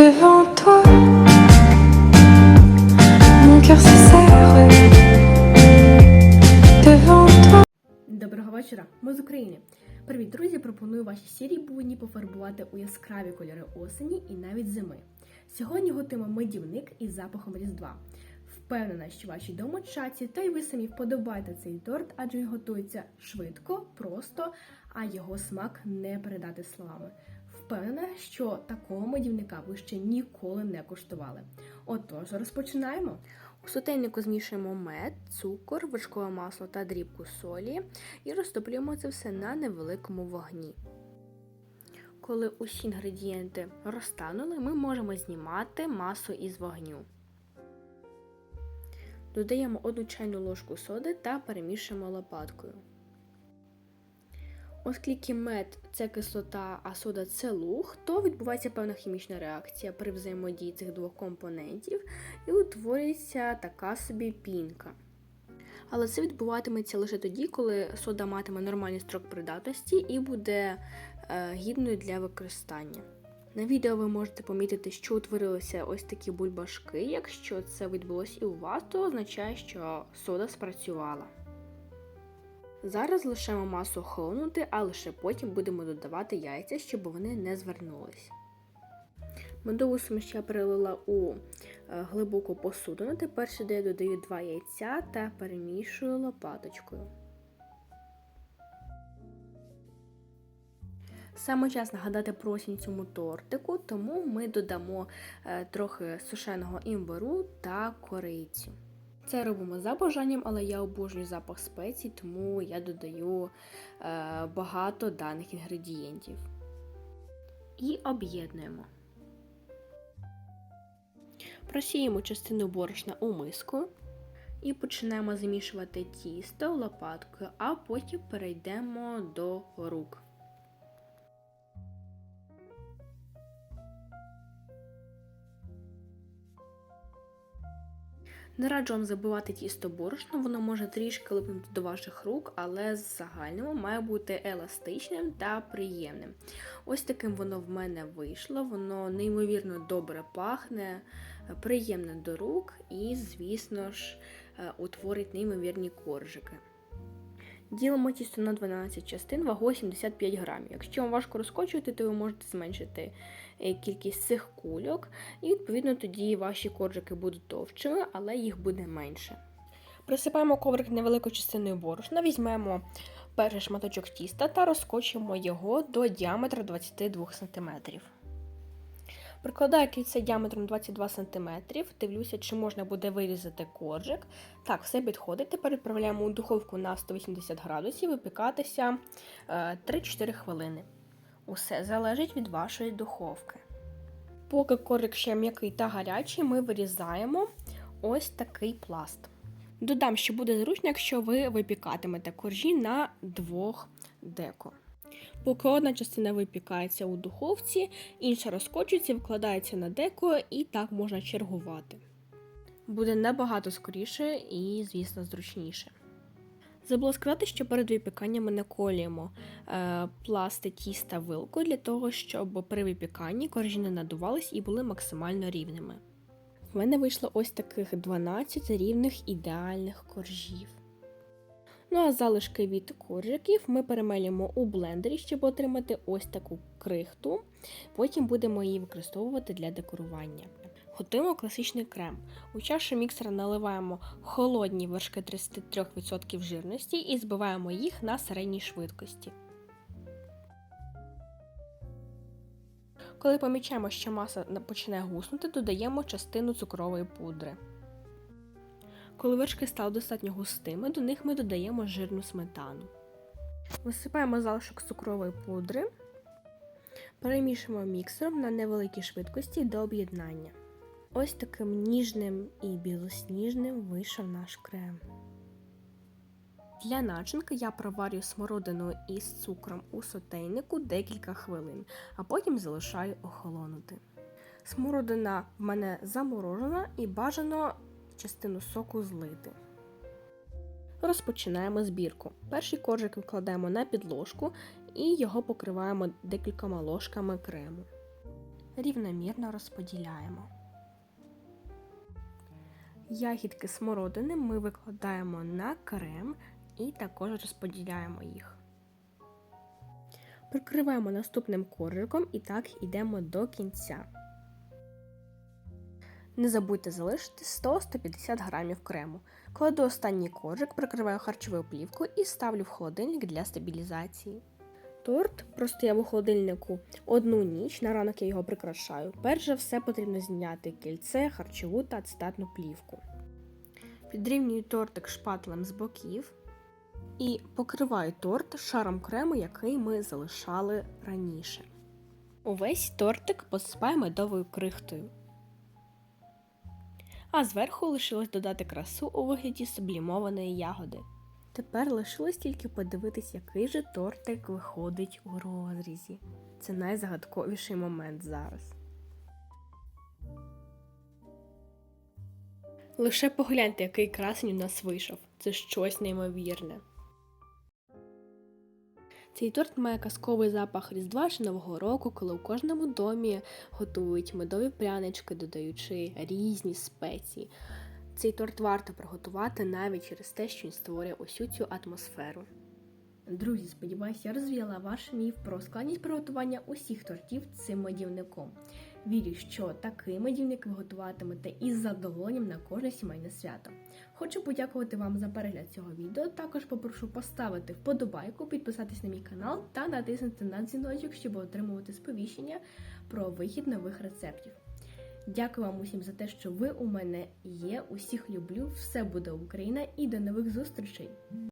devant toi. Mon cœur se serre devant toi. Доброго вечора, ми з України. Привіт, друзі! Пропоную ваші сірі будні пофарбувати у яскраві кольори осені і навіть зими. Сьогодні готуємо медівник із запахом Різдва. Впевнена, що ваші домочаці та й ви самі вподобаєте цей торт, адже він готується швидко, просто, а його смак не передати словами. Впевнена, що такого медівника ви ще ніколи не куштували. Отож, розпочинаємо. У сотейнику змішуємо мед, цукор, вершкове масло та дрібку солі і розтоплюємо це все на невеликому вогні. Коли усі інгредієнти розтанули, ми можемо знімати масу із вогню. Додаємо одну чайну ложку соди та перемішуємо лопаткою. Оскільки мед це кислота, а сода це луг, то відбувається певна хімічна реакція при взаємодії цих двох компонентів і утворюється така собі пінка. Але це відбуватиметься лише тоді, коли сода матиме нормальний строк придатності і буде е, гідною для використання. На відео ви можете помітити, що утворилися ось такі бульбашки. Якщо це відбулося і у вас, то означає, що сода спрацювала. Зараз лишаємо масу охолонути, а лише потім будемо додавати яйця, щоб вони не звернулись. Медову суміш я перелила у е, глибоку посудину. Тепер сюди я додаю два яйця та перемішую лопаточкою. Саме час нагадати про осінь цьому тортику, тому ми додамо е, трохи сушеного імбиру та корицю. Це робимо за бажанням, але я обожнюю запах спецій, тому я додаю е, багато даних інгредієнтів. І об'єднуємо. Просіємо частину борошна у миску і починаємо замішувати тісто лопаткою, а потім перейдемо до рук. Не раджу вам забивати тісто борошно, воно може трішки липнути до ваших рук, але з загальному має бути еластичним та приємним. Ось таким воно в мене вийшло, воно неймовірно добре пахне, приємне до рук і, звісно ж, е, утворить неймовірні коржики. Ділимо тісто на 12 частин, вагою 75 грамів. Якщо вам важко розкочувати, то ви можете зменшити е, кількість цих кульок, і відповідно тоді ваші коржики будуть товщими, але їх буде менше. Присипаємо коврик невеликою частиною борошна, візьмемо перший шматочок тіста та розкочуємо його до діаметру 22 см. Прикладаю кільце діаметром 22 см, дивлюся, чи можна буде вирізати коржик. Так, все підходить. Тепер відправляємо у духовку на 180 градусів випікатися 3-4 хвилини. Усе залежить від вашої духовки. Поки коржик ще м'який та гарячий, ми вирізаємо ось такий пласт. Додам, що буде зручно, якщо ви випікатимете коржі на двох деко. Поки одна частина випікається у духовці, інша розкочується, викладається на деко і так можна чергувати. Буде набагато скоріше і, звісно, зручніше. Забула сказати, що перед випіканням ми наколюємо е, пласти тіста вилкою для того, щоб при випіканні коржі не надувались і були максимально рівними. В мене вийшло ось таких 12 рівних ідеальних коржів. Ну а залишки від коржиків ми перемелюємо у блендері, щоб отримати ось таку крихту. Потім будемо її використовувати для декорування. Готуємо класичний крем. У чашу міксера наливаємо холодні вершки 33% жирності і збиваємо їх на середній швидкості. Коли помічаємо, що маса починає гуснути, додаємо частину цукрової пудри. Коли вершки стали достатньо густими, до них ми додаємо жирну сметану. Висипаємо залишок цукрової пудри, перемішуємо міксером на невеликій швидкості до об'єднання. Ось таким ніжним і білосніжним вийшов наш крем. Для начинки я проварю смородину із цукром у сотейнику декілька хвилин, а потім залишаю охолонути. Смородина в мене заморожена і бажано частину соку злити. Розпочинаємо збірку. Перший коржик викладаємо на підложку і його покриваємо декількома ложками крему. рівномірно розподіляємо. Ягідки смородини ми викладаємо на крем і також розподіляємо їх. Прикриваємо наступним коржиком і так йдемо до кінця. Не забудьте залишити 100-150 грамів крему. Кладу останній коржик, прикриваю харчовою плівкою і ставлю в холодильник для стабілізації. Торт простояв у холодильнику одну ніч, на ранок я його прикрашаю. Перш за все потрібно зняти кільце, харчову та цитатну плівку. Підрівнюю тортик шпателем з боків і покриваю торт шаром крему, який ми залишали раніше. Увесь тортик посипаю медовою крихтою. А зверху лишилось додати красу у вигляді сублімованої ягоди. Тепер лишилось тільки подивитись, який же тортик виходить у розрізі. Це найзагадковіший момент зараз. Лише погляньте, який красень у нас вийшов. Це щось неймовірне. Цей торт має казковий запах Різдва чи Нового року, коли у кожному домі готують медові прянички, додаючи різні спеції. Цей торт варто приготувати навіть через те, що він створює усю цю атмосферу. Друзі, сподіваюся, я розвіяла ваш міф про складність приготування усіх тортів цим медівником. Вірю, що такий медівник ви готуватимете із задоволенням на кожне сімейне свято. Хочу подякувати вам за перегляд цього відео. Також попрошу поставити вподобайку, підписатись на мій канал та натиснути на дзвіночок, щоб отримувати сповіщення про вихід нових рецептів. Дякую вам усім за те, що ви у мене є. Усіх люблю. Все буде Україна і до нових зустрічей!